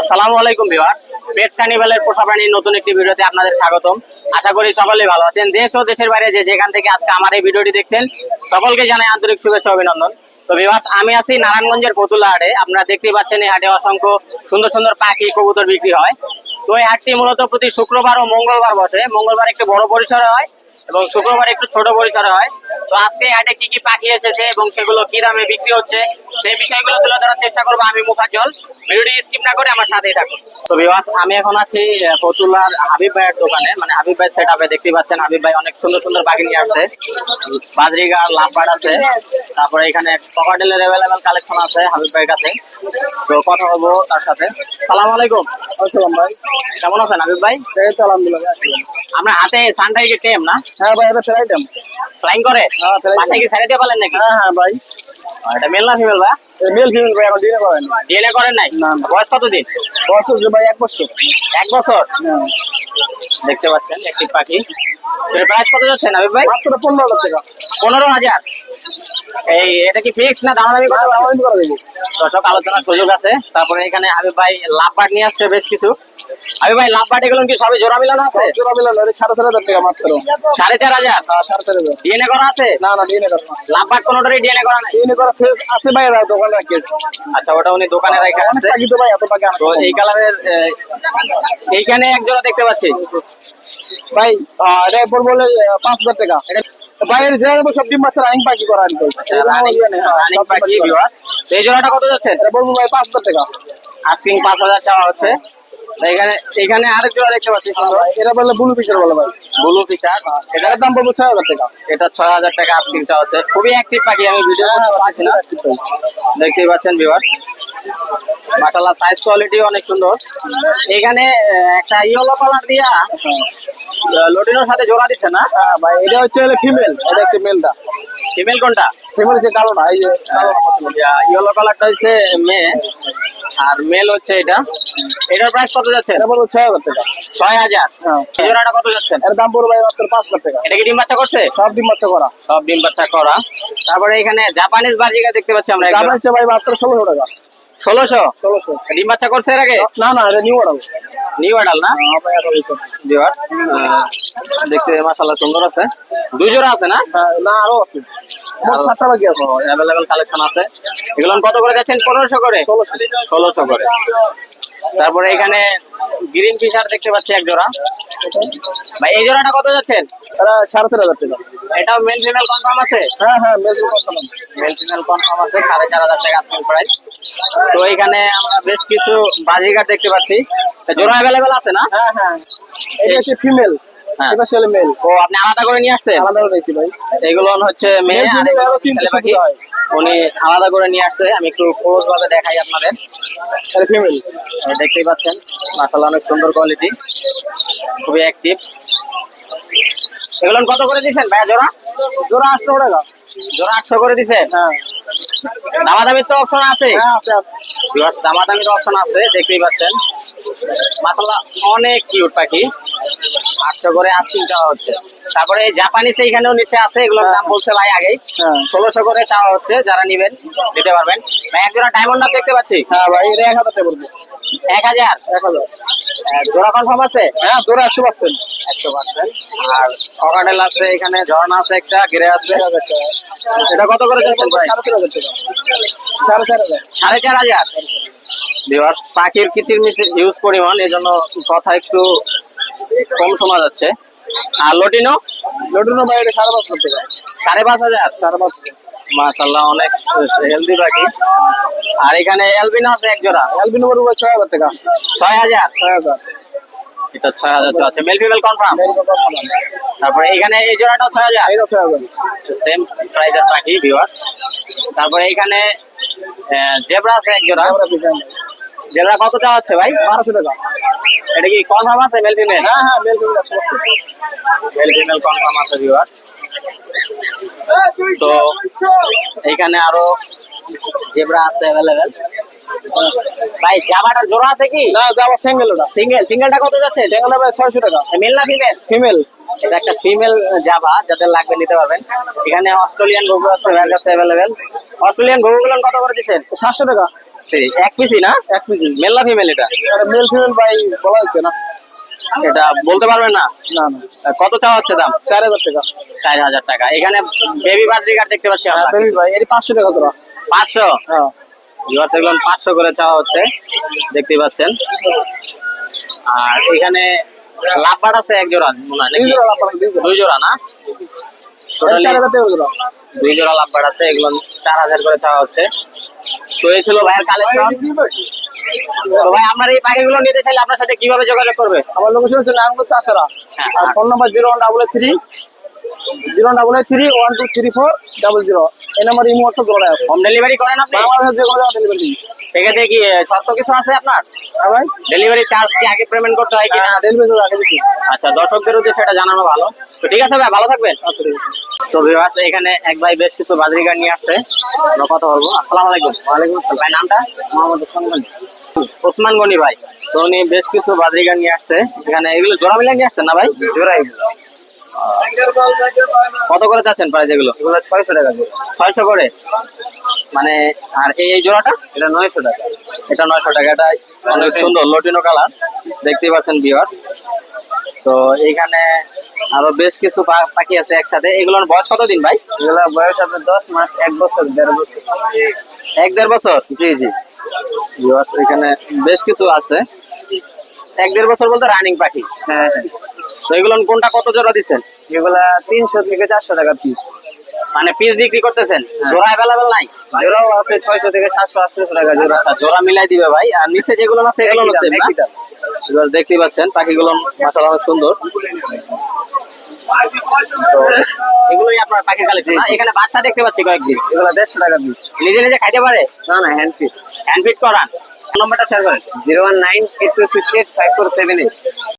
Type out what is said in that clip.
আসসালামু আলাইকুম বিভার পেট কার্নিভালের পোষা প্রাণীর নতুন একটি ভিডিওতে আপনাদের স্বাগতম। আশা করি সকলেই ভালো আছেন। দেশ ও দেশের বাইরে যে যেখান থেকে আজকে আমার এই ভিডিওটি দেখছেন, সকলকে জানাই আন্তরিক শুভেচ্ছা অভিনন্দন। তো বিভাস আমি আছি নারায়ণগঞ্জের পতুলা হাটে আপনারা দেখতে পাচ্ছেন, এই হাটে অসংখ্য সুন্দর সুন্দর পাখি, কবুতর বিক্রি হয়। তো এই হাটটি মূলত প্রতি শুক্রবার ও মঙ্গলবার বসে। মঙ্গলবার একটু বড় পরিসরে হয় এবং শুক্রবার একটু ছোট পরিসরে হয়। তো আজকে হাটে কি কি পাখি এসেছে এবং সেগুলো কি দামে বিক্রি হচ্ছে, সেই বিষয়গুলো তুলে ধরার চেষ্টা করব আমি, মুখাজ্জল। ভিডিওটি স্কিপ না করে আমার সাথেই থাকুন। তো বিভাস আমি এখন আছি আহ, ফতুল্লার হাবিব ভাইয়ের দোকানে। মানে হাবিব ভাই সেট আপে দেখতে পাচ্ছেন হাবিব ভাই অনেক সুন্দর সুন্দর পাখি নিয়ে আসছে বাজরিগা লাভবার্ড আছে। তারপরে এখানে ককাটেলের অ্যাভেলেবেল কালেকশন আছে হাবিব ভাইয়ের কাছে। তো কথা বলব তার সাথে। সালাম আলাইকুম। আসসালাম ভাই কেমন আছেন হাবিব ভাই? এই তো আলহামদুলিল্লাহ আমরা হাতে সানটাইকে টেম না? হ্যাঁ ভাই এটা ফ্লাইট ফ্লাইং করে? হ্যাঁ, বাসায় কি ছেড়ে দিয়ে পারলেন নাকি? হ্যাঁ হ্যাঁ ভাই। এটা মেল না ফিমেল ভাই? মেল ফিমেল ভাই এখন ডিনে করেন। ডিএনএ করেন নাই? না। বয়স কতদিন? বছর যে ভাই এক বছর। এক বছর? দেখতে পাচ্ছেন একটি পাখি। প্রাইস কত যাচ্ছে না ভাই? মাত্র পনেরো হাজার টাকা। পনেরো হাজার? এই এটা কি ফিক্স না দামাদামি আমি করে? দেবো দর্শক আলোচনার সুযোগ আছে। তারপরে এখানে হাবিব ভাই লাভবাট নিয়ে আসছে বেশ কিছু। হাবিব ভাই লাভবাট এগুলো কি সবই জোড়া মিলানো আছে? জোড়া মিলানো সাড়ে চার হাজার টাকা মাত্র। সাড়ে চার হাজার? হ্যাঁ সাড়ে চার হাজার। ডিএনএ করা আছে? না না ডিনে করেন লাভ বাট কোনোটারই ডিএনএ করা নাই? ডিনে করা শেষ আছে ভাই দোকানে রাখিয়েছে আচ্ছা ওটা উনি দোকানে রেখে আসছে থাকি ভাই এত টাকা তো এই কালারের এইখানে এক জোড়া দেখতে পাচ্ছি। ভাই এটা বলে পাঁচ হাজার টাকা। এটা বাইরের যে সব ডিম মাছের রানিং পাখি করা রানিং পাখি viewers। এই জোড়াটা কত যাচ্ছেন এটা বলব ভাই পাঁচ হাজার টাকা। আস্কিং পাঁচ হাজার চাওয়া হচ্ছে। এখানে এখানে আরেক জোড়া দেখতে পাচ্ছি এটা বললে ব্লু পিসার বলে ভাই। ব্লু ফিচার এটার দাম পড়ব ছয় হাজার টাকা। এটা ছয় হাজার টাকা আস্কিং চাওয়া হচ্ছে। খুবই অ্যাক্টিভ পাখি আমি ভিডিও না। দেখতেই পাচ্ছেন ভিউয়ার মাশাআল্লাহ সাইজ কোয়ালিটি অনেক সুন্দর। এখানে একটা ইয়েলো কালার দিয়া লটিনোর সাথে জোড়া দিচ্ছে না? হ্যাঁ ভাই এটা হচ্ছে ফিমেল এটা হচ্ছে মেলটা ফিমেল কোনটা? ফিমেল হচ্ছে কালো না এই না। ইয়েলো কালারটা হচ্ছে মেয়ে আর মেল হচ্ছে এটা। এটার প্রাইস কত যাচ্ছে? এটা বলব ছয় হাজার টাকা। ছয় হাজার। হ্যাঁ। জোড়াটা কত যাচ্ছেন এর দাম পড়বে মাত্র পাঁচ হাজার টাকা। এটা কি ডিম বাচ্চা করছে? সব ডিম বাচ্চা করা। সব ডিম বাচ্চা করা। তারপরে এখানে জাপানিজ বাজিকা দেখতে পাচ্ছি আমরা হচ্ছে ভাই মাত্র ষোলোশো টাকা। ষোলোশো? ষোলোশো। ডিম বাচ্চা করছে এর আগে? না না এটা নিউ অর্ডার নিউ অ্যাডাল না? হ্যাঁ ভিউয়ার্স দেখতে মাশাআল্লাহ সুন্দর আছে। দুই জোড়া আছে না? হ্যাঁ না আরও আছে। মোট সাতটা বাকি আছে। অ্যাভেলেবেল কালেকশন আছে। এগুলো কত করে যাচ্ছেন? করে? ষোলোশো। ষোলোশো করে। তারপরে এখানে গ্রিন ফিশার দেখতে পাচ্ছি এক জোড়া। ভাই এই জোড়াটা কত যাচ্ছেন? সাড়ে চার হাজার টাকা। এটাও মেল ফিমেল কনফার্ম আছে? হ্যাঁ হ্যাঁ কথা না মেল ফিমেল কনফার্ম আছে সাড়ে চার হাজার টাকা আজকের প্রাইস তো এখানে আমরা বেশ কিছু বাজিগার দেখতে পাচ্ছি। জোড়া অ্যাভেলেবেল আছে না? হ্যাঁ হ্যাঁ। এটা হচ্ছে ফিমেল হ্যাঁ। এটা ছেলে মেল ও আপনি আলাদা করে নিয়ে আসছেন? আলাদা ভাই। এগুলো হচ্ছে মেয়ে আর ছেলে পাখি। হয়। উনি আলাদা করে নিয়ে আসছে। আমি একটু ক্লোজ ভাবে দেখাই আপনাদের। ফিমেল দেখতেই পাচ্ছেন। মাসাল্লাহ অনেক সুন্দর কোয়ালিটি খুবই অ্যাক্টিভ এগুলো কত করে দিচ্ছেন ভাইয়া? জোড়া? জোড়া আটশো টাকা জোড়া আটশো করে দিছে হ্যাঁ। দামাদামির তো অপশন আছে? হ্যাঁ আছে দামাদামির অপশন আছে দেখতেই পাচ্ছেন। মাসাল্লাহ অনেক কিউট পাখি। আটশো করে আশি চাওয়া হচ্ছে। তারপরে এই জাপানিজ এইখানেও নিচে আছে এগুলোর দাম বলছে ভাই আগেই। হ্যাঁ। ষোলোশো করে চাওয়া হচ্ছে যারা নিবেন দিতে পারবেন। ভাই এক জোড়া ডায়মন্ড দেখতে পাচ্ছি? হ্যাঁ ভাই এটা এক হাজার পড়বে। এক হাজার? এক হাজার। জোড়া কনফার্ম আছে? হ্যাঁ জোড়া একশো পার্সেন্ট। একশো পার্সেন্ট। আর অকাডেল আছে এখানে ঝর্ণা আছে একটা গিরে আছে। এটা কত করে যাচ্ছেন ভাই? সাড়ে চার হাজার সাড়ে চার হাজার। পাখির কিচির মিচির হিউজ পরিমাণ এই জন্য কথা একটু কম শোনা যাচ্ছে। আর লটিনো? লটুনো ভাই এটা সাড়ে পাঁচ হাজার সাড়ে পাঁচ হাজার? সাড়ে পাঁচ হাজার। মাশাল্লাহ অনেক হেলদি পাখি। আর এখানে এলবিনো আছে এক জোড়া। অ্যালবিনো পড়বে ছয় হাজার টাকা। ছয় হাজার? ছয় হাজার। এটা ছয় হাজার আছে। মেল ফিমেল কনফার্ম তারপরে এখানে এই জোড়াটাও ছয় হাজার? এটা ছয় হাজার। সেম প্রাইজের পাখি ভিউয়ার তারপরে এখানে জেব্রা আছে এক জোড়া। জেব্রা কত চাওয়া হচ্ছে ভাই? বারোশো টাকা। এটা কি কনফার্ম আছে মেল ফিমেল হ্যাঁ হ্যাঁ মেল ফিমেল একশো মেল ফিমেল কনফার্ম আছে ভিউয়ার তো এখানে আরও জেব্রা আছে অ্যাভেলেবেল ভাই জামাটার জোড়া আছে কি? না যাব সিঙ্গেল ওটা। সিঙ্গেল সিঙ্গেলটা কত যাচ্ছে? সিঙ্গেল ভাই ছয়শো টাকা। মেল না ফিমেল ফিমেল এটা একটা ফিমেল জাভা যাদের লাগবে নিতে পারবেন। এখানে অস্ট্রেলিয়ান ঘুঘু আছে অ্যাভেলেবেল অস্ট্রেলিয়ান কত করে দিচ্ছেন? সাতশো টাকা। এক পিসি না? এক পিসি মেল না ফিমেল এটা? এটা মেল ফিমেল ভাই বলা হচ্ছে না। এটা বলতে পারবেন না? না না। কত চাওয়া হচ্ছে দাম? চার হাজার টাকা। চার হাজার টাকা। এখানে বেবি বাজরিকার দেখতে পাচ্ছি হ্যাঁ আমরা বেবি ভাই এটি পাঁচশো টাকা পাঁচশো? হ্যাঁ। এগুলো পাঁচশো করে চাওয়া হচ্ছে। দেখতে পাচ্ছেন। আর এখানে লাভবাট আছে এক জোড়া মনে হয় নাকি? দুই জোড়া না? দুই জোড়া লাভবাট আছে এগুলো চার হাজার করে চাওয়া হচ্ছে। তো এই ছিল ভাইয়ের কালেকশন তো ভাই আপনার এই পাখিগুলো নিতে চাইলে আপনার সাথে কীভাবে যোগাযোগ করবে? আমার লোকেশন হচ্ছে নারায়ণগঞ্জ চাষারা। হ্যাঁ, আর phone number zero one double three zero double eight three one two three four double zero. এই নাম্বার ইমো হোয়াটসঅ্যাপ জোড়া আছে। হোম ডেলিভারি করেন আপনি? বাংলাদেশের যে কোনো জায়গায় ডেলিভারি সেক্ষেত্রে কি শর্ত কিছু আছে আপনার? হ্যাঁ ভাই। ডেলিভারি চার্জ কি আগে পেমেন্ট করতে হয় কিনা? হ্যাঁ ডেলিভারি তো আগে আচ্ছা দর্শকদের উদ্দেশ্যে সেটা জানানো ভালো। তো ঠিক আছে ভাই ভালো থাকবেন। আচ্ছা ঠিক আছে। তো ভিউয়ার্স এখানে এক ভাই বেশ কিছু বাজরিকার নিয়ে আসছে। আমরা কথা বলব। আসসালামু আলাইকুম। ওয়ালাইকুম আসসালাম। ভাই নামটা? মোহাম্মদ ওসমান গনি। ওসমান গনি ভাই। তো উনি বেশ কিছু বাজরিকার নিয়ে আসছে। এখানে এগুলো জোড়া মিলে নিয়ে আসছেন না ভাই? জোড়াই। কত করে চাচ্ছেন প্রাইস এগুলো? এগুলো ছয়শো টাকা ছয়শো করে? মানে আর এই এই জোড়াটা? এটা নয়শো টাকা। এটা নয়শো টাকা এটা অনেক সুন্দর লটিনো কালার। দেখতেই পাচ্ছেন ভিউয়ার্স তো এইখানে আরও বেশ কিছু পাখি আছে একসাথে। এগুলোর বয়স কতদিন ভাই? এগুলো বয়স আপনার দশ মাস এক বছর দেড় বছর। এক দেড় বছর? জি জি। ভিউয়ার্স এখানে বেশ কিছু আছে। এক দেড় বছর বলতে রানিং পাখি। হ্যাঁ হ্যাঁ। তো এগুলো কোনটা কত জোড়া দিচ্ছেন? এগুলা তিনশো থেকে চারশো টাকা পিস মানে পিস বিক্রি করতেছেন? হ্যাঁ। জোড়া অ্যাভেলেবেল নাই? জোড়াও আছে ছয়শো থেকে সাতশো আটশো টাকা জোড়া। আচ্ছা জোড়া মিলাই দিবে ভাই। আর নিচে যেগুলো আছে এগুলো একই এবার দেখতেই পাচ্ছেন পাখিগুলো মাসাল অনেক সুন্দর। এগুলোই আপনার পাখি কালেকশন এখানে বাচ্চা দেখতে পাচ্ছি কয়েকদিন। এগুলা দেড়শো টাকা পিস নিজে নিজে খাইতে পারে? না না হ্যান্ড পিস হ্যান্ড ফিট করান নম্বরটা শেয়ার করেন। Zero one nine eight two six eight five four seven eight.